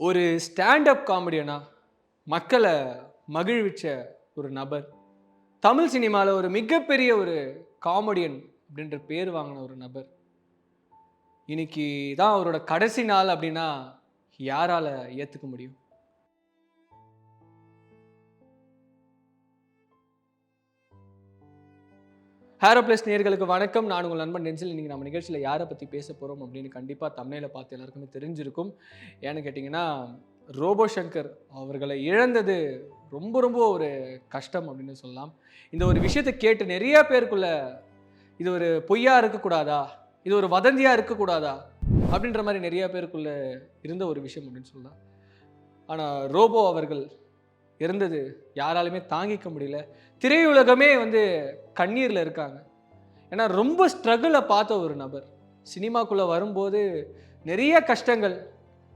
ஒரு ஸ்டாண்டப் காமெடியனா மக்களை மகிழ்விச்ச ஒரு நபர். தமிழ் சினிமாவில் ஒரு மிகப்பெரிய ஒரு காமெடியன் அப்படின்ற பேர் வாங்கின ஒரு நபர். இன்னைக்கு தான் அவரோட கடைசி நாள் அப்படின்னா யாரால் ஏற்றுக்க முடியும்? ஹேரோ பிளஸ் நேர்களுக்கு வணக்கம். நான் உங்கள் நண்பன் டென்சில். இன்றைக்கி நம்ம நிகழ்ச்சியில் யாரை பற்றி பேச போகிறோம் அப்படின்னு கண்டிப்பாக தமிழில் பார்த்து எல்லாருக்குமே தெரிஞ்சிருக்கும். ஏன்னு கேட்டிங்கன்னா ரோபோ சங்கர் அவர்களை இழந்தது ரொம்ப ரொம்ப ஒரு கஷ்டம் அப்படின்னு சொல்லலாம். இந்த ஒரு விஷயத்தை கேட்டு நிறைய பேருக்குள்ள இது ஒரு பொய்யா இருக்கக்கூடாதா? இது ஒரு வதந்தியாக இருக்கக்கூடாதா? அப்படின்ற மாதிரி நிறைய பேருக்குள்ள இருந்த ஒரு விஷயம் அப்படின்னு சொல்லலாம். ஆனால் ரோபோ அவர்கள் இருந்தது. யாராலுமே தாங்கிக்க முடியல. திரையுலகமே வந்து கண்ணீரில் இருக்காங்க. ஏன்னா ரொம்ப ஸ்ட்ரகிளை பார்த்த ஒரு நபர். சினிமாக்குள்ளே வரும்போது நிறைய கஷ்டங்கள்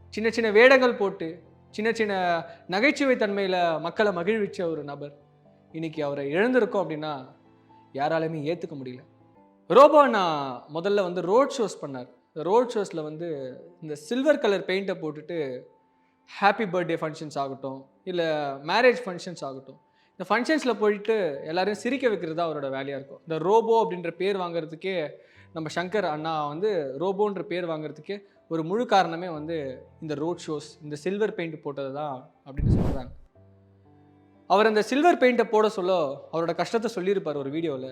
சின்ன சின்ன வேடங்கள் போட்டு சின்ன சின்ன நகைச்சுவை தன்மையில் மக்களை மகிழ்விச்ச ஒரு நபர். இன்னைக்கு அவரை எழுந்திருக்கோம் அப்படின்னா யாராலையுமே ஏற்றுக்க முடியல. ரோபோ நான் முதல்ல வந்து ரோட் ஷோஸ் பண்ணார். ரோட் ஷோஸில் வந்து இந்த சில்வர் கலர் பெயிண்ட்டை போட்டுட்டு ஹாப்பி பர்த்டே ஃபங்க்ஷன்ஸ் ஆகட்டும் இல்லை மேரேஜ் ஃபங்க்ஷன்ஸ் ஆகட்டும். இந்த ஃபங்க்ஷன்ஸில் போயிட்டு எல்லாரையும் சிரிக்க வைக்கிறது தான் அவரோட வேலையாக இருக்கும். இந்த ரோபோ அப்படின்ற பேர் வாங்குறதுக்கே நம்ம சங்கர் அண்ணா வந்து ரோபோன்ற பேர் வாங்குறதுக்கே ஒரு முழு காரணமே வந்து இந்த ரோட் ஷோஸ் இந்த சில்வர் பெயிண்ட் போட்டது தான் அப்படின்னு சொல்கிறாங்க அவர் அந்த சில்வர் பெயிண்ட்டை போட சொல்ல அவரோட கஷ்டத்தை சொல்லியிருப்பார் ஒரு வீடியோவில்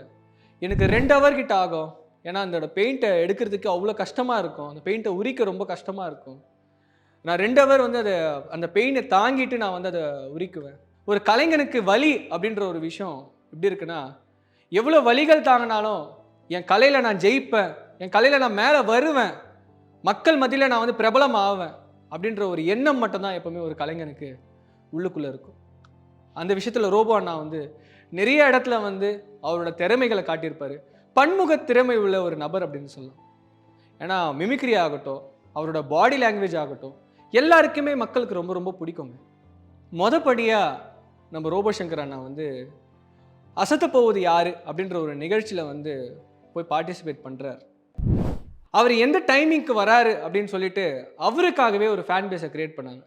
எனக்கு ரெண்டு ஹவர் கிட்ட ஆகும். ஏன்னா அந்த பெயிண்ட்டை எடுக்கிறதுக்கு அவ்வளோ கஷ்டமாக இருக்கும். அந்த பெயிண்ட்டை உரிக்க ரொம்ப கஷ்டமாக இருக்கும். நான் ரெண்டு ஹவர் வந்து அதை அந்த பெயினை தாங்கிட்டு நான் வந்து அதை உரிக்குவேன். ஒரு கலைஞனுக்கு வலி அப்படின்ற ஒரு விஷயம் எப்படி இருக்குன்னா எவ்வளோ வலிகள் தாங்கினாலும் என் கலையில் நான் ஜெயிப்பேன் என் கலையில் நான் மேலே வருவேன் மக்கள் மத்தியில் நான் வந்து பிரபலம் ஆவேன் அப்படின்ற ஒரு எண்ணம் மட்டும்தான் எப்போவுமே ஒரு கலைஞனுக்கு உள்ளுக்குள்ளே இருக்கும். அந்த விஷயத்தில் ரோபோ அண்ணா வந்து நிறைய இடத்துல வந்து அவரோட திறமைகளை காட்டியிருப்பார். பன்முக திறமை உள்ள ஒரு நபர் அப்படின்னு சொல்லலாம். ஏன்னா மிமிக்ரி ஆகட்டும் அவரோட பாடி லாங்குவேஜ் ஆகட்டும் எல்லாருக்குமே மக்களுக்கு ரொம்ப ரொம்ப பிடிக்குங்க. மொதப்படியாக நம்ம ரோபோ சங்கர் அண்ணா வந்து அசத்த போவது யாரு அப்படின்ற ஒரு நிகழ்ச்சியில் வந்து போய் பார்ட்டிசிபேட் பண்ணுறார் அவர் எந்த டைமிங்க்கு வராரு அப்படின்னு சொல்லிட்டு அவருக்காகவே ஒரு ஃபேன் பேஸை க்ரியேட் பண்ணாங்க.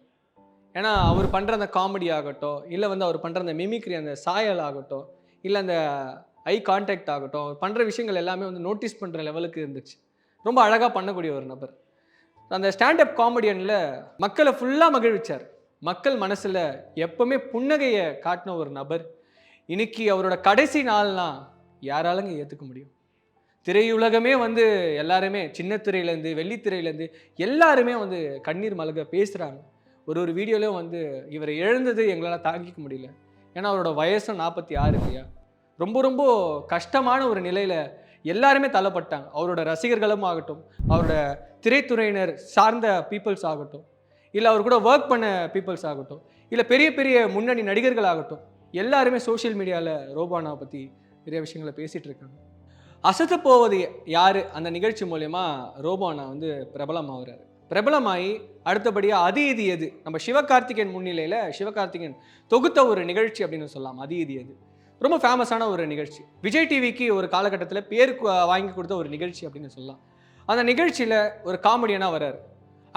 ஏன்னா அவர் பண்ணுற அந்த காமெடி ஆகட்டும் இல்லை வந்து அவர் பண்ணுற அந்த மிமிக்ரி அந்த சாயல் ஆகட்டும் இல்லை அந்த ஐ கான்டாக்ட் ஆகட்டும் அவர் பண்ணுற விஷயங்கள் எல்லாமே வந்து நோட்டீஸ் பண்ணுற லெவலுக்கு இருந்துச்சு. ரொம்ப அழகாக பண்ணக்கூடிய ஒரு நபர். அந்த ஸ்டாண்டப் காமெடியனில் மக்களை ஃபுல்லாக மகிழ்விச்சார். மக்கள் மனசில் எப்பவுமே புன்னகையை காட்டின ஒரு நபர். இன்னைக்கு அவரோட கடைசி நாள்லாம் யாராலங்க ஏற்றுக்க முடியும்? திரையுலகமே வந்து எல்லாருமே சின்ன திரையிலேருந்து வெள்ளித்திரையிலேருந்து எல்லாருமே வந்து கண்ணீர் மலக பேசுகிறாங்க ஒரு ஒரு வீடியோலையும் வந்து இவரை இழந்தது எங்களால் தாங்கிக்க முடியல. ஏன்னா அவரோட வயசும் நாற்பத்தி ஆறு இல்லையா? ரொம்ப ரொம்ப கஷ்டமான ஒரு நிலையில் எல்லாருமே தள்ளப்பட்டாங்க. அவரோட ரசிகர்களும் ஆகட்டும் அவரோட திரைத்துறையினர் சார்ந்த பீப்புள்ஸ் ஆகட்டும் இல்லை அவர் கூட ஒர்க் பண்ண பீப்புள்ஸ் ஆகட்டும் இல்லை பெரிய பெரிய முன்னணி நடிகர்கள் ஆகட்டும் எல்லாருமே சோஷியல் மீடியாவில் ரோபானா பற்றி நிறைய விஷயங்களை பேசிகிட்டு இருக்காங்க. அசத்த போவது யார்? அந்த நிகழ்ச்சி மூலயமா ரோபானா வந்து பிரபலமாகிறாரு. பிரபலமாகி அடுத்தபடியாக அது இது எது? நம்ம சிவகார்த்திகேயன் முன்னிலையில் சிவகார்த்திகேயன் தொகுத்த ஒரு நிகழ்ச்சி அப்படின்னு சொல்லலாம். அது இது எது? ரொம்ப ஃபேமஸான ஒரு நிகழ்ச்சி. விஜய் டிவிக்கு ஒரு காலகட்டத்தில் பேர் வாங்கி கொடுத்த ஒரு நிகழ்ச்சி அப்படின்னு சொல்லலாம். அந்த நிகழ்ச்சியில் ஒரு காமெடியனாக வர்றார்.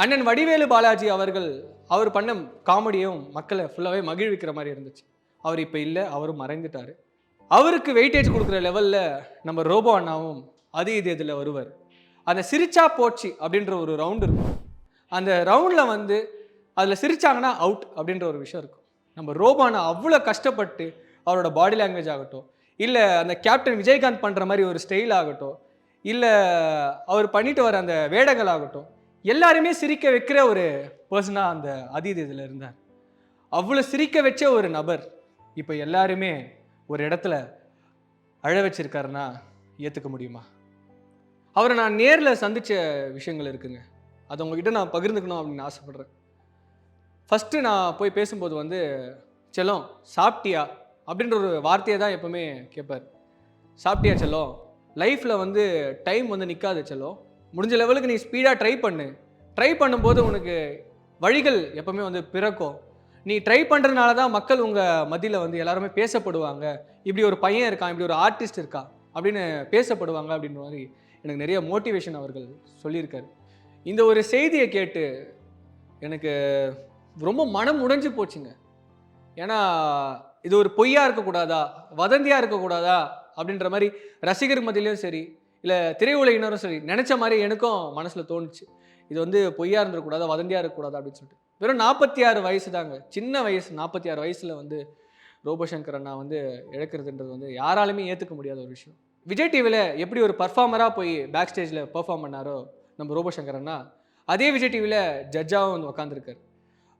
அண்ணன் வடிவேலு பாலாஜி அவர்கள் அவர் பண்ண காமெடியும் மக்களை ஃபுல்லாகவே மகிழ்விக்கிற மாதிரி இருந்துச்சு. அவர் இப்போ இல்லை அவரும் மறைந்துட்டார். அவருக்கு வெயிட்டேஜ் கொடுக்குற லெவலில் நம்ம ரோபோ அண்ணாவும் அது இது இதில் வருவார். அந்த சிரிச்சா போச்சு அப்படின்ற ஒரு ரவுண்ட் இருக்கும். அந்த ரவுண்டில் வந்து அதில் சிரிச்சாங்கன்னா அவுட் அப்படின்ற ஒரு விஷயம் இருக்கும். நம்ம ரோபானா அவ்வளோ கஷ்டப்பட்டு அவரோட பாடி லாங்குவேஜ் ஆகட்டும் இல்லை அந்த கேப்டன் விஜயகாந்த் பண்ணுற மாதிரி ஒரு ஸ்டைல் ஆகட்டும் இல்லை அவர் பண்ணிட்டு வர அந்த வேடங்கள் ஆகட்டும் எல்லாருமே சிரிக்க வைக்கிற ஒரு பர்சனாக அந்த அதீத் இதில் இருந்தார். அவ்வளோ சிரிக்க வச்ச ஒரு நபர் இப்போ எல்லாருமே ஒரு இடத்துல அழ வச்சிருக்காருன்னா ஏற்றுக்க முடியுமா? அவரை நான் நேரில் சந்தித்த விஷயங்கள் இருக்குங்க. அது உங்ககிட்ட நான் பகிர்ந்துக்கணும் அப்படின்னு ஆசைப்பட்றேன். ஃபஸ்ட்டு நான் போய் பேசும்போது வந்து செல்லம் சாப்பிட்டியா? அப்படின்ற ஒரு வார்த்தையை தான் எப்பவுமே கேட்பார். சாப்பிட்டியா செல்லோ? லைஃப்பில் வந்து டைம் வந்து நிற்காது செல்லோ. முடிஞ்ச லெவலுக்கு நீ ஸ்பீடாக ட்ரை பண்ணு. ட்ரை பண்ணும்போது உனக்கு வழிகள் எப்பவுமே வந்து பிறக்கும். நீ ட்ரை பண்ணுறதுனால தான் மக்கள் உங்கள் மதியில் வந்து எல்லாருமே பேசப்படுவாங்க. இப்படி ஒரு பையன் இருக்கான் இப்படி ஒரு ஆர்டிஸ்ட் இருக்கா? அப்படின்னு பேசப்படுவாங்க அப்படின்ற மாதிரி எனக்கு நிறைய மோட்டிவேஷன் அவர்கள் சொல்லியிருக்காரு. இந்த ஒரு செய்தியை கேட்டு எனக்கு ரொம்ப மனம் உடைஞ்சு போச்சுங்க. ஏன்னா இது ஒரு பொய்யா இருக்கக்கூடாதா? வதந்தியா இருக்கக்கூடாதா? அப்படின்ற மாதிரி ரசிகர் மத்தியிலையும் சரி இல்லை திரையுலகினரும் சரி நினச்ச மாதிரி எனக்கும் மனசில் தோணுச்சு. இது வந்து பொய்யா இருந்துடக்கூடாதா வதந்தியா இருக்கக்கூடாது? அப்படின்னு சொல்லிட்டு. வெறும் நாற்பத்தி ஆறு வயசு தாங்க. சின்ன வயசு நாற்பத்தி ஆறு வயசில் வந்து ரோபோசங்கர் அண்ணா வந்து இழக்கிறதுன்றது வந்து யாராலுமே ஏற்றுக்க முடியாத ஒரு விஷயம். விஜய் டிவியில் எப்படி ஒரு பர்ஃபார்மராக போய் பேக் ஸ்டேஜில் பெர்ஃபார்ம் பண்ணாரோ நம்ம ரோபோசங்கர் அண்ணா அதே விஜய் டிவியில் ஜட்ஜாகவும் வந்து உட்காந்துருக்காரு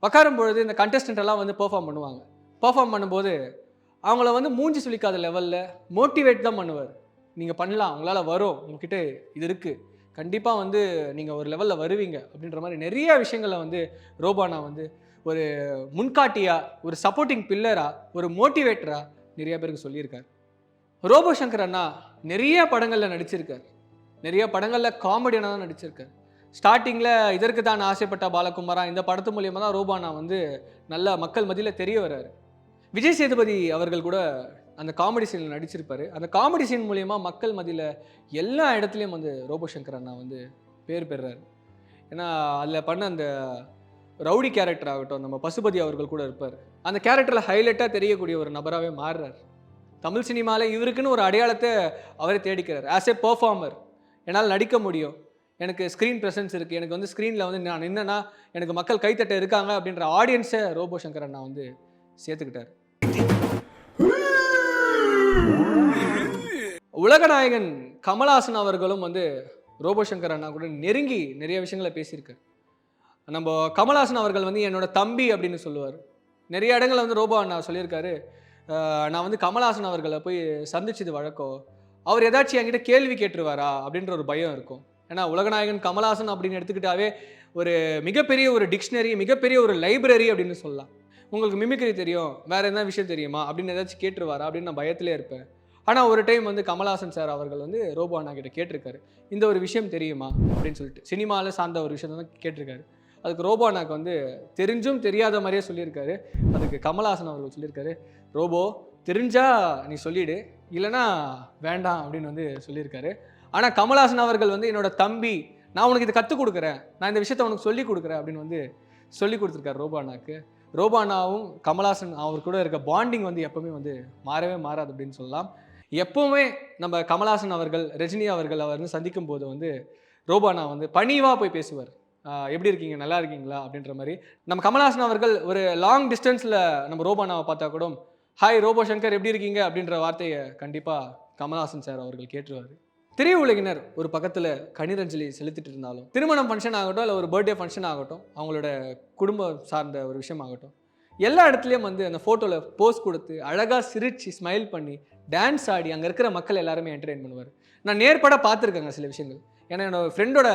உட்காரும் பொழுது இந்த கண்டஸ்டன்ட் எல்லாம் வந்து பெர்ஃபார்ம் பண்ணுவாங்க. பெர்ஃபார்ம் பண்ணும்போது அவங்கள வந்து மூஞ்சி சுழிக்காத லெவலில் மோட்டிவேட் தான் பண்ணுவார். நீங்கள் பண்ணலாம் உங்களால் வரும் உங்ககிட்ட இது இருக்குது கண்டிப்பாக வந்து நீங்கள் ஒரு லெவலில் வருவீங்க அப்படின்ற மாதிரி நிறைய விஷயங்களை வந்து ரோபானா வந்து ஒரு முன்காட்டியாக ஒரு சப்போர்ட்டிங் பில்லராக ஒரு மோட்டிவேட்டராக நிறைய பேருக்கு சொல்லியிருக்கார். ரோபோ சங்கர் அண்ணா நிறைய படங்களில் நடிச்சிருக்கார். நிறைய படங்களில் காமெடியனாக தான் நடிச்சிருக்கார். ஸ்டார்டிங்கில் இதற்கு தான் ஆசைப்பட்ட பாலகுமாரா இந்த படத்து மூலியமாக தான் ரோபானா வந்து நல்ல மக்கள் மத்தியில் தெரிய வர்றாரு. விஜய் சேதுபதி அவர்கள் கூட அந்த காமெடி சீனில் நடிச்சிருப்பார். அந்த காமெடி சீன் மூலயமா மக்கள் மத்தியில் எல்லா இடத்துலையும் வந்து ரோபோ சங்கர் அண்ணா வந்து பேர் பெறுறாரு ஏன்னா அதில் பண்ண அந்த ரவுடி கேரக்டர் ஆகட்டும் நம்ம பசுபதி அவர்கள் கூட இருப்பார். அந்த கேரக்டரில் ஹைலைட்டாக தெரியக்கூடிய ஒரு நபராகவே மாறுறார். தமிழ் சினிமாவில் இவருக்குன்னு ஒரு அடையாளத்தை அவரே தேடிக்கிறார். ஆஸ் ஏ பர்ஃபார்மர் என்னால் நடிக்க முடியும். எனக்கு ஸ்க்ரீன் ப்ரெசன்ஸ் இருக்குது எனக்கு வந்து ஸ்க்ரீனில் வந்து நான் என்னென்னா எனக்கு மக்கள் கைத்தட்ட இருக்காங்க அப்படின்ற ஆடியன்ஸை ரோபோ சங்கர் அண்ணா வந்து சேர்த்துக்கிட்டார். உலகநாயகன் கமல்ஹாசன் அவர்களும் வந்து ரோபோசங்கர் அண்ணா கூட நெருங்கி நிறைய விஷயங்களை பேசியிருக்காரு நம்ம கமல்ஹாசன் அவர்கள் வந்து என்னோட தம்பி அப்படின்னு சொல்லுவார். நிறைய இடங்களில் வந்து ரோபோ அண்ணா சொல்லியிருக்காரு. நான் வந்து கமல்ஹாசன் அவர்களை போய் சந்திச்சது வழக்கம். அவர் ஏதாச்சும் என்கிட்ட கேள்வி கேட்டுருவாரா அப்படின்ற ஒரு பயம் இருக்கும். ஏன்னா உலகநாயகன் கமல்ஹாசன் அப்படின்னு எடுத்துக்கிட்டாவே ஒரு மிகப்பெரிய ஒரு டிக்ஷனரி மிகப்பெரிய ஒரு லைப்ரரி அப்படின்னு சொல்லலாம். உங்களுக்கு மிமிக்ரி தெரியும் வேற என்ன விஷயம் தெரியுமா அப்படின்னு ஏதாச்சும் கேட்டுருவாரா அப்படின்னு நான் பயத்திலே இருப்பேன். ஆனால் ஒரு டைம் வந்து கமல்ஹாசன் சார் அவர்கள் வந்து ரோபோ அண்ணா கிட்ட கேட்டிருக்காரு. இந்த ஒரு விஷயம் தெரியுமா? அப்படின்னு சொல்லிட்டு. சினிமாவில் சார்ந்த ஒரு விஷயத்தை தான் கேட்டிருக்காரு. அதுக்கு ரோபோ அண்ணாக்கு வந்து தெரிஞ்சும் தெரியாத மாதிரியே சொல்லியிருக்காரு. அதுக்கு கமல்ஹாசன் அவர்கள் சொல்லியிருக்காரு ரோபோ தெரிஞ்சா நீ சொல்லிடு. இல்லைன்னா வேண்டாம் அப்படின்னு வந்து சொல்லியிருக்காரு. ஆனால் கமல்ஹாசன் அவர்கள் வந்து என்னோட தம்பி நான் உனக்கு இதை கற்றுக் கொடுக்குறேன். நான் இந்த விஷயத்தை உனக்கு சொல்லி கொடுக்குறேன் அப்படின்னு வந்து சொல்லி கொடுத்துருக்காரு ரோபோ அண்ணாக்கு. ரோபோ கமல்ஹாசன் அவர் கூட இருக்க பாண்டிங் வந்து எப்பவுமே வந்து மாறவே மாறாது அப்படின்னு சொல்லலாம். எப்போவுமே நம்ம கமல்ஹாசன் அவர்கள் ரஜினி அவர்கள் அவர் வந்து சந்திக்கும் போது வந்து ரோபானா வந்து பணிவாக போய் பேசுவார். எப்படி இருக்கீங்க? நல்லா இருக்கீங்களா? அப்படின்ற மாதிரி. நம்ம கமல்ஹாசன் அவர்கள் ஒரு லாங் டிஸ்டன்ஸில் நம்ம ரோபானாவை பார்த்தா கூட ஹாய் ரோபோ சங்கர் எப்படி இருக்கீங்க? அப்படின்ற வார்த்தையை கண்டிப்பாக கமல்ஹாசன் சார் அவர்கள் கேட்டுருவார். திரையுலகினர் ஒரு பக்கத்தில் கணிரஞ்சலி செலுத்திட்டு இருந்தாலும் திருமணம் ஃபங்க்ஷன் ஆகட்டும் இல்லை ஒரு பர்த்டே ஃபங்க்ஷன் ஆகட்டும் அவங்களோட குடும்பம் சார்ந்த ஒரு விஷயம் ஆகட்டும் எல்லா இடத்துலையும் வந்து அந்த ஃபோட்டோவில் போஸ் கொடுத்து அழகாக சிரித்து ஸ்மைல் பண்ணி டான்ஸ் ஆடி அங்கே இருக்கிற மக்கள் எல்லாருமே என்டர்டெயின் பண்ணுவார். நான் நேர்பட பார்த்துருக்கேங்க சில விஷயங்கள். ஏன்னா என்னோடய ஃப்ரெண்டோட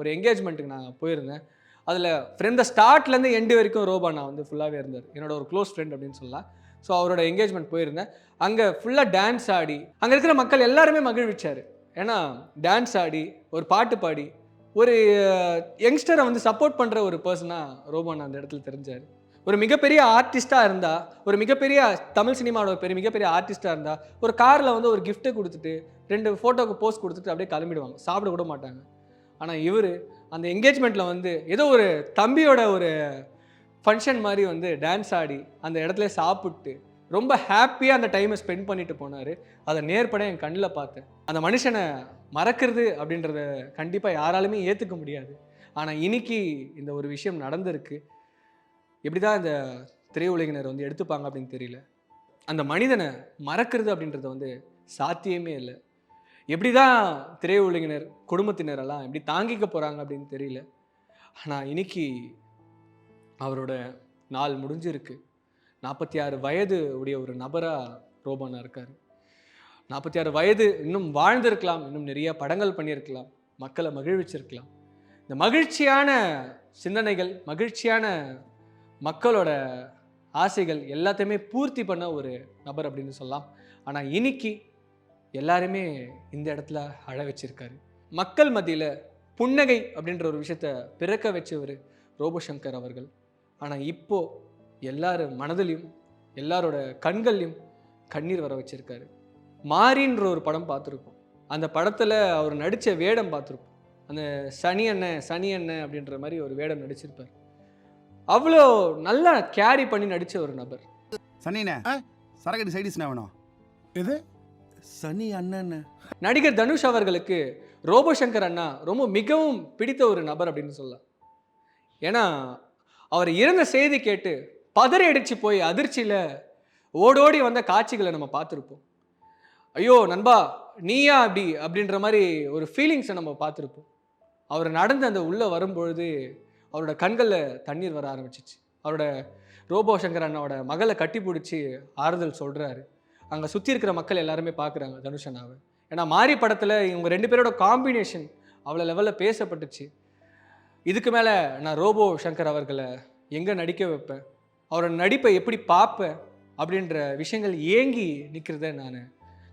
ஒரு என்கேஜ்மெண்ட்டுக்கு நான் போயிருந்தேன். அதில் ஃப்ரெண்ட் ஸ்டார்ட்லேருந்து எண்டு வரைக்கும் ரோபா நான் வந்து ஃபுல்லாகவே இருந்தார். என்னோட ஒரு க்ளோஸ் ஃப்ரெண்ட் அப்படின்னு சொல்லலாம். ஸோ அவரோட என்கேஜ்மெண்ட் போயிருந்தேன். அங்கே ஃபுல்லாக டான்ஸ் ஆடி அங்கே இருக்கிற மக்கள் எல்லாருமே மகிழ்விச்சார். ஏன்னா டான்ஸ் ஆடி ஒரு பாட்டு பாடி ஒரு யங்ஸ்டரை வந்து சப்போர்ட் பண்ணுற ஒரு பர்சனாக ரோபான் அந்த இடத்துல தெரிஞ்சார். ஒரு மிகப்பெரிய ஆர்டிஸ்ட்டாக இருந்தால் ஒரு மிகப்பெரிய தமிழ் சினிமாவோட பெரிய மிகப்பெரிய ஆர்டிஸ்ட்டாக இருந்தால் ஒரு காரில் வந்து ஒரு கிஃப்ட்டை கொடுத்துட்டு ரெண்டு ஃபோட்டோக்கு போஸ்ட் கொடுத்துட்டு அப்படியே கிளம்பிடுவாங்க. சாப்பிட கூட மாட்டாங்க. ஆனால் இவர் அந்த என்கேஜ்மெண்ட்டில் வந்து ஏதோ ஒரு தம்பியோட ஒரு ஃபங்க்ஷன் மாதிரி வந்து டான்ஸ் ஆடி அந்த இடத்துல சாப்பிட்டு ரொம்ப ஹாப்பியாக அந்த டைமை ஸ்பெண்ட் பண்ணிட்டு போனார். அதை நேர்பட என் கண்ணில் பார்த்தேன். அந்த மனுஷனை மறக்கிறது அப்படின்றத கண்டிப்பாக யாராலுமே ஏற்றுக்க முடியாது. ஆனால் இன்னைக்கு இந்த ஒரு விஷயம் நடந்திருக்கு. எப்படி தான் இந்த திரையுலகினர் வந்து எடுத்துப்பாங்க அப்படின்னு தெரியல. அந்த மனிதனை மறக்கிறது அப்படின்றது வந்து சாத்தியமே இல்லை. எப்படி தான் திரையுலகினர் குடும்பத்தினரெல்லாம் எப்படி தாங்கிக்க போகிறாங்க அப்படின்னு தெரியல. ஆனால் இன்னைக்கு அவரோட நாள் முடிஞ்சிருக்கு. நாற்பத்தி ஆறு வயது உடைய ஒரு நபராக ரோபனா இருக்கார். நாற்பத்தி ஆறு வயது இன்னும் வாழ்ந்திருக்கலாம் இன்னும் நிறைய படங்கள் பண்ணியிருக்கலாம் மக்களை மகிழ்விச்சிருக்கலாம். இந்த மகிழ்ச்சியான சிந்தனைகள் மகிழ்ச்சியான மக்களோட ஆசைகள் எல்லாத்தையுமே பூர்த்தி பண்ண ஒரு நபர் அப்படின்னு சொல்லலாம். ஆனால் இன்னைக்கு எல்லாருமே இந்த இடத்துல அழ வச்சிருக்காரு. மக்கள் மத்தியில் புன்னகை அப்படின்ற ஒரு விஷயத்த பிறக்க வச்சவர் ரோபோசங்கர் அவர்கள். ஆனால் இப்போது எல்லார் மனதிலையும் எல்லாரோட கண்கள்லையும் கண்ணீர் வர வச்சுருக்காரு. மாரின்ற ஒரு படம் பார்த்துருக்கோம் அந்த படத்தில் அவர் நடித்த வேடம் பார்த்துருப்போம். அந்த சனி அண்ணன் சனி அண்ணன் அப்படின்ற மாதிரி ஒரு வேடம் நடிச்சிருப்பார். அவ்வளோ நல்லா கேரி பண்ணி நடித்த ஒரு நபர். சனிண்ணே சரக்கடி சைடிஸ்ண்ணே வேணும்? எது? சனி அண்ணன். நடிகர் தனுஷ் அவர்களுக்கு ரோபோ சங்கர் அண்ணா ரொம்ப மிகவும் பிடித்த ஒரு நபர் அப்படின்னு சொல்லலாம். ஏன்னா அவர் இறந்த செய்தி கேட்டு பதறி அடிச்சு போய் அதிர்ச்சியில் ஓடோடி வந்த காட்சிகளை நம்ம பார்த்துருப்போம். ஐயோ நண்பா நீயா அப்படி அப்படின்ற மாதிரி ஒரு ஃபீலிங்ஸை நம்ம பார்த்துருப்போம். அவர் நடந்து அந்த உள்ளே வரும்பொழுது அவரோட கண்களில் தண்ணீர் வர ஆரம்பிச்சிச்சு. அவரோட ரோபோ சங்கர் அண்ணாவோட மகளை கட்டி பிடிச்சி ஆறுதல் சொல்கிறாரு அங்கே சுற்றி இருக்கிற மக்கள் எல்லாருமே பார்க்குறாங்க தனுஷ் அண்ணாவை. ஏன்னா மாரி படத்தில் இவங்க ரெண்டு பேரோட காம்பினேஷன் அவ்வளோ லெவலில் பேசப்பட்டுச்சு. இதுக்கு மேலே நான் ரோபோ சங்கர் அவர்களை எங்கே நடிக்க வைப்பேன்? அவரோட நடிப்பை எப்படி பார்ப்பேன்? அப்படின்ற விஷயங்கள் ஏங்கி நிற்கிறத நான்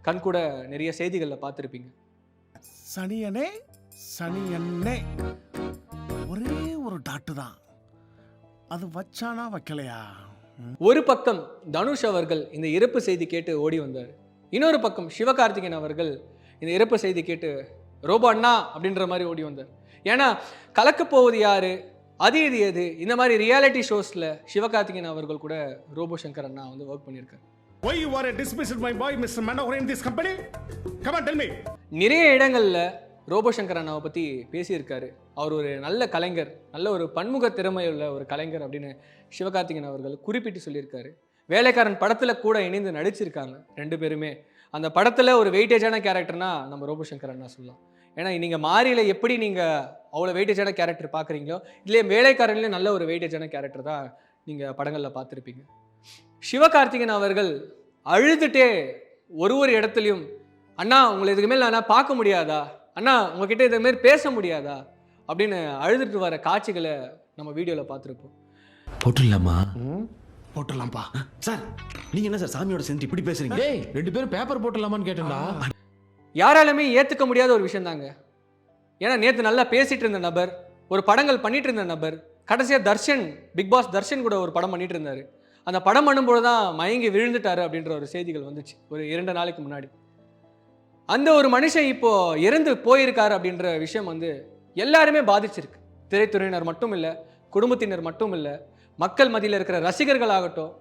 கண்கூட நிறைய செய்திகளில் பார்த்துருப்பீங்க. சனியனே சனியன்னே. ஒரே டாட்டு தான் அது வச்சானா வைக்கலையா. ஒரு பக்கம் தனுஷ் அவர்கள் இந்த இறப்பு செய்தி கேட்டு ஓடி வந்தார் இன்னொரு பக்கம் சிவகார்த்திகேயன் அவர்கள் இந்த இறப்பு செய்தி கேட்டு ரோபோ அண்ணா அப்படின்ற மாதிரி ஓடி வந்தார் ஏன்னா கலக்கப் போவது யாரு அது இது எது இந்த மாதிரி ரியாலிட்டி ஷோஸில் சிவகார்த்திகேயன் அவர்கள் கூட ரோபோ சங்கர் அண்ணா வந்து ஒர்க் பண்ணியிருக்காரு Why you are dismissed my boy, Mr. Manohar, in this company? Come on, tell me. நிறைய இடங்களில் ரோபோ சங்கர் அண்ணாவை பற்றி பேசியிருக்காரு அவர் ஒரு நல்ல கலைஞர் நல்ல ஒரு பன்முக திறமையுள்ள ஒரு கலைஞர் அப்படின்னு சிவகார்த்திகன் அவர்கள் குறிப்பிட்டு சொல்லியிருக்காரு. வேலைக்காரன் படத்தில் கூட இணைந்து நடிச்சிருக்காங்க ரெண்டு பேருமே. அந்த படத்தில் ஒரு வெயிட்டேஜான கேரக்டர்னா நம்ம ரோபோ சங்கர் அண்ணா சொல்லலாம். ஏன்னா நீங்கள் மாறியில் எப்படி நீங்கள் அவ்வளோ வெயிட்டேஜான கேரக்டர் பார்க்குறீங்களோ இல்லையே வேலைக்காரன்லேயும் நல்ல ஒரு வெயிட்டேஜான கேரக்டர் தான் நீங்கள் படங்களில் பார்த்துருப்பீங்க. சிவகார்த்திகன் அவர்கள் அழுதுட்டே ஒரு ஒரு இடத்துலையும் அண்ணா உங்களை இதுக்கு மேலே நான் பார்க்க முடியாதா? அண்ணா உங்ககிட்ட இதுமாரி பேச முடியாதா? அப்படின்னு அழுதுட்டு வர காட்சிகளை நம்ம வீடியோவில் பார்த்துருப்போம். போட்டுடலாமா? போட்டுடலாம்ப்பா. சார் நீங்க என்ன சார் சாமியோட சேர்ந்து இப்படி பேசுறீங்க? டேய் ரெண்டு பேரும் பேப்பர் போட்டுடலாமான்னு கேட்டேன்டா. யாராலுமே ஏற்றுக்க முடியாத ஒரு விஷயம் தாங்க ஏன்னா நேற்று நல்லா பேசிட்டு இருந்த நபர் ஒரு படங்கள் பண்ணிட்டு இருந்த நபர் கடைசியாக தர்ஷன் பிக் பாஸ் தர்ஷன் கூட ஒரு படம் பண்ணிட்டு இருந்தார். அந்த படம் பண்ணும்போது தான் மயங்கி விழுந்துட்டாரு அப்படின்ற ஒரு செய்திகள் வந்துச்சு ஒரு இரண்டு நாளைக்கு முன்னாடி. அந்த ஒரு மனுஷன் இப்போ இறந்து போயிருக்காரு அப்படின்ற விஷயம் வந்து எல்லாருமே பாதிச்சிருக்கு. திரைத்துறையினர் மட்டும் இல்லை குடும்பத்தினர் மட்டும் இல்லை மக்கள் மத்தியில் இருக்கிற ரசிகர்கள் ஆகட்டும்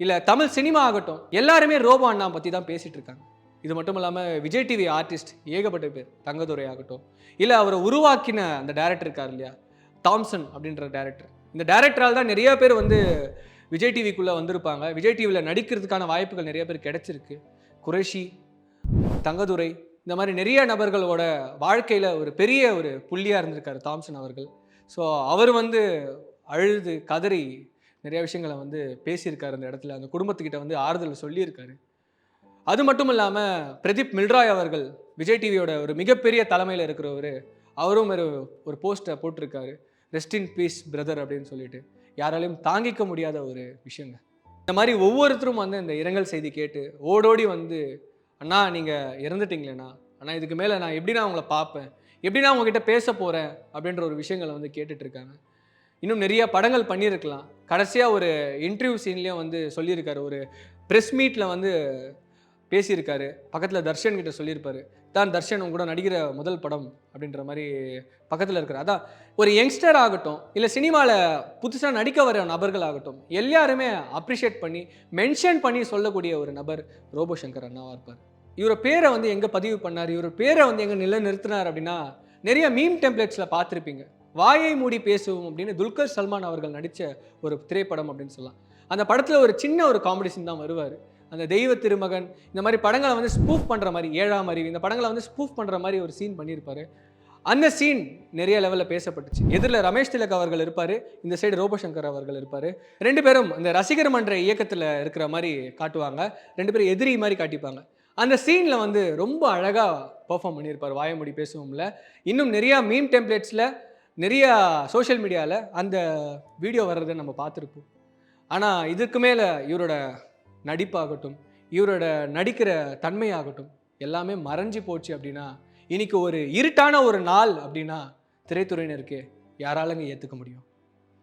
இல்லை தமிழ் சினிமா ஆகட்டும் எல்லாருமே ரோபோ அண்ணா பற்றி தான் பேசிகிட்டு இருக்காங்க. இது மட்டும் இல்லாமல் விஜய் டிவி ஆர்டிஸ்ட் ஏகப்பட்ட பேர் தங்கதுரை ஆகட்டும் இல்லை அவரை உருவாக்கின அந்த டேரக்டர் இருக்கார் இல்லையா தாம்சன் அப்படின்ற டேரக்டர் இந்த டேரக்டரால் தான் நிறைய பேர் வந்து விஜய் டிவிக்குள்ளே வந்திருப்பாங்க. விஜய் டிவியில் நடிக்கிறதுக்கான வாய்ப்புகள் நிறைய பேர் கிடைச்சிருக்கு. குறைஷி தங்கதுரை இந்த மாதிரி நிறைய நபர்களோட வாழ்க்கையில் ஒரு பெரிய ஒரு புள்ளியாக இருந்திருக்காரு தாம்சன் அவர்கள். ஸோ அவர் வந்து அழுது கதறி நிறைய விஷயங்களை வந்து பேசியிருக்காரு அந்த இடத்துல. அந்த குடும்பத்துக்கிட்ட வந்து ஆறுதல் சொல்லியிருக்காரு. அது மட்டும் இல்லாமல் பிரதீப் மில்ராய் அவர்கள் விஜய் டிவியோட ஒரு மிகப்பெரிய தலைமையில் இருக்கிறவர் அவரும் ஒரு ஒரு போஸ்ட்டை போட்டிருக்காரு. ரெஸ்ட் இன் பீஸ் பிரதர் அப்படின்னு சொல்லிட்டு. யாராலையும் தாங்கிக்க முடியாத ஒரு விஷயங்க. இந்த மாதிரி ஒவ்வொருத்தரும் வந்து இந்த இரங்கல் செய்தி கேட்டு ஓடோடி வந்து அண்ணா நீங்கள் இறந்துட்டீங்களேண்ணா. அண்ணா இதுக்கு மேலே நான் எப்படி நான் உங்களை பார்ப்பேன்? எப்படி நான் உங்ககிட்ட பேச போகிறேன் அப்படின்ற ஒரு விஷயங்களை வந்து கேட்டுட்ருக்காங்க இன்னும் நிறைய படங்கள் பண்ணியிருக்கலாம். கடைசியாக ஒரு இன்டர்வியூ சீன்லேயும் வந்து சொல்லியிருக்காரு. ஒரு ப்ரெஸ் மீட்டில் வந்து பேசியிருக்காரு. பக்கத்தில் தர்ஷன் கிட்ட சொல்லியிருப்பாரு. தான் தர்ஷன் உங்க கூட நடிக்கிற முதல் படம் அப்படின்ற மாதிரி பக்கத்தில் இருக்கிற அதான் ஒரு யங்ஸ்டர் ஆகட்டும் இல்லை சினிமாவில் புதுசாக நடிக்க வர நபர்கள் ஆகட்டும் எல்லாருமே அப்ரிஷியேட் பண்ணி மென்ஷன் பண்ணி சொல்லக்கூடிய ஒரு நபர் ரோபோ சங்கர் அண்ணாவாக இருப்பார். இவரை பேரை வந்து எங்கே பதிவு பண்ணார்? இவர் பேரை வந்து எங்கே நிலைநிறுத்தினார் அப்படின்னா நிறைய மீம் டெம்ப்ளேட்ஸில் பார்த்துருப்பீங்க. வாயை மூடி பேசுவோம் அப்படின்னு துல்கர் சல்மான் அவர்கள் நடித்த ஒரு திரைப்படம் அப்படின்னு சொல்லலாம். அந்த படத்தில் ஒரு சின்ன ஒரு காம்படிஷன் தான் வருவார். அந்த தெய்வ திருமகன் இந்த மாதிரி படங்களை வந்து ஸ்பூஃப் பண்ணுற மாதிரி ஏழாம் அறிவு இந்த படங்களை வந்து ஸ்பூஃப் பண்ணுற மாதிரி ஒரு சீன் பண்ணியிருப்பாரு. அந்த சீன் நிறைய லெவலில் பேசப்பட்டுச்சு. எதிரில் ரமேஷ் திலக் அவர்கள் இருப்பார் இந்த சைடு ரோபசங்கர் அவர்கள் இருப்பார். ரெண்டு பேரும் இந்த ரசிகர் மன்ற இயக்கத்தில் இருக்கிற மாதிரி காட்டுவாங்க. ரெண்டு பேரும் எதிரி மாதிரி காட்டிப்பாங்க. அந்த சீனில் வந்து ரொம்ப அழகாக பெர்ஃபார்ம் பண்ணியிருப்பார். வாயமொழி பேசுவோம்ல. இன்னும் நிறையா மீம் டெம்ப்ளேட்ஸில் நிறையா சோஷியல் மீடியாவில் அந்த வீடியோ வர்றதை நம்ம பார்த்துருப்போம். ஆனால் இதுக்கு மேலே இவரோட நடிப்பாகட்டும் இவரோட நடிக்கிற தன்மையாகட்டும் எல்லாமே மறைஞ்சு போச்சு அப்படின்னா இன்னைக்கு ஒரு இருட்டான ஒரு நாள் அப்படின்னா திரைத்துறையினருக்கு யாராலங்க ஏற்றுக்க முடியும்?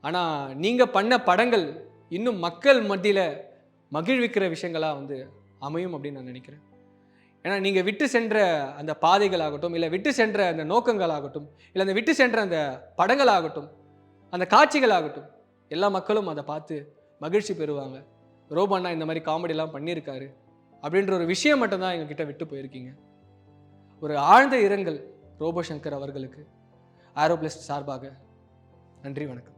ஆனால் நீங்கள் பண்ண படங்கள் இன்னும் மக்கள் மத்தியில் மகிழ்விக்கிற விஷயங்களாக வந்து அமையும் அப்படின்னு நான் நினைக்கிறேன். ஏன்னா நீங்கள் விட்டு சென்ற அந்த பாதைகளாகட்டும் இல்லை விட்டு சென்ற அந்த நோக்கங்களாகட்டும் இல்லை அந்த விட்டு சென்ற அந்த படங்களாகட்டும் அந்த காட்சிகளாகட்டும் எல்லா மக்களும் அதை பார்த்து மகிழ்ச்சி பெறுவாங்க. ரோபண்ணா இந்த மாதிரி காமெடிலாம் பண்ணியிருக்காரு. அப்படின்ற ஒரு விஷயம் மட்டும்தான் எங்ககிட்ட விட்டு போயிருக்கீங்க. ஒரு ஆழ்ந்த இரங்கல் ரோபோ சங்கர் அவர்களுக்கு. ஆரோப்ளஸ்ட் சார்பாக நன்றி வணக்கம்.